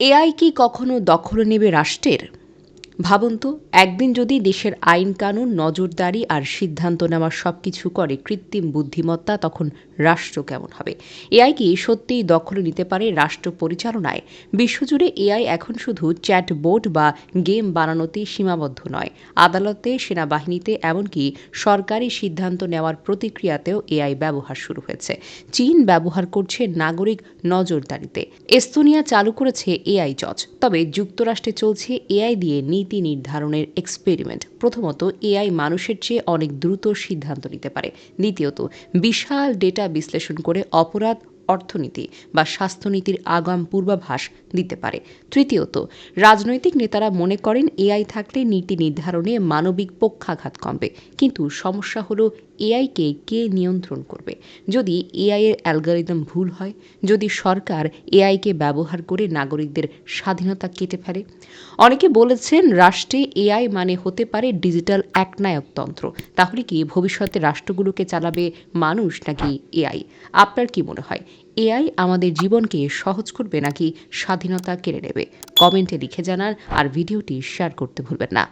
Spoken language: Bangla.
এআই কি কখনো দখল নেবে রাষ্ট্রের? ভাবুন তো একদিন যদি দেশের আইন কানুন, নজরদারি আর সিদ্ধান্ত নেওয়ার সব কিছু করে কৃত্রিম বুদ্ধিমত্তা, তখন রাষ্ট্র কেমন হবে? এআই কি সত্যিই দখল নিতে পারে রাষ্ট্র পরিচালনায়? বিশ্বজুড়ে এআই এখন শুধু চ্যাট বোর্ড বা গেম বানানোতেই সীমাবদ্ধ নয়। আদালতে, সেনাবাহিনীতে, এমনকি সরকারি সিদ্ধান্ত নেওয়ার প্রতিক্রিয়াতেও এআই ব্যবহার শুরু হয়েছে। চীন ব্যবহার করছে নাগরিক নজরদারিতে। এস্তোনিয়া চালু করেছে এআই জজ তবে যুক্তরাষ্ট্রে চলছে এআই দিয়ে নীতি নির্ধারণের এক্সপেরিমেন্ট প্রথমত, এআই মানুষের চেয়ে অনেক দ্রুত সিদ্ধান্ত নিতে পারে। দ্বিতীয়ত, বিশাল ডেটা বিশ্লেষণ করে অপরাধ অর্থনীতি বা স্বাস্থ্যনীতির আগাম পূর্বাভাস দিতে পারে। তৃতীয়ত, রাজনৈতিক নেতারা মনে করেন এআই থাকলে নীতি নির্ধারণে মানবিক পক্ষাঘাত কমবে। কিন্তু সমস্যা হলো এআইকে কে নিয়ন্ত্রণ করবে? যদি এআই এর অ্যালগোরিদম ভুল হয়, যদি সরকার এআইকে ব্যবহার করে নাগরিকদের স্বাধীনতা কেটে ফেলে? অনেকে বলেছেন রাষ্ট্রে এআই মানে হতে পারে ডিজিটাল একনায়কতন্ত্র। তাহলে কি ভবিষ্যতে রাষ্ট্রগুলোকে চালাবে মানুষ নাকি এআই? আপনার কি মনে হয়? এআই আমাদের জীবনকে সহজ করবে নাকি স্বাধীনতা কেড়ে নেবে? কমেন্টে লিখে জানান আর ভিডিওটি শেয়ার করতে ভুলবেন না।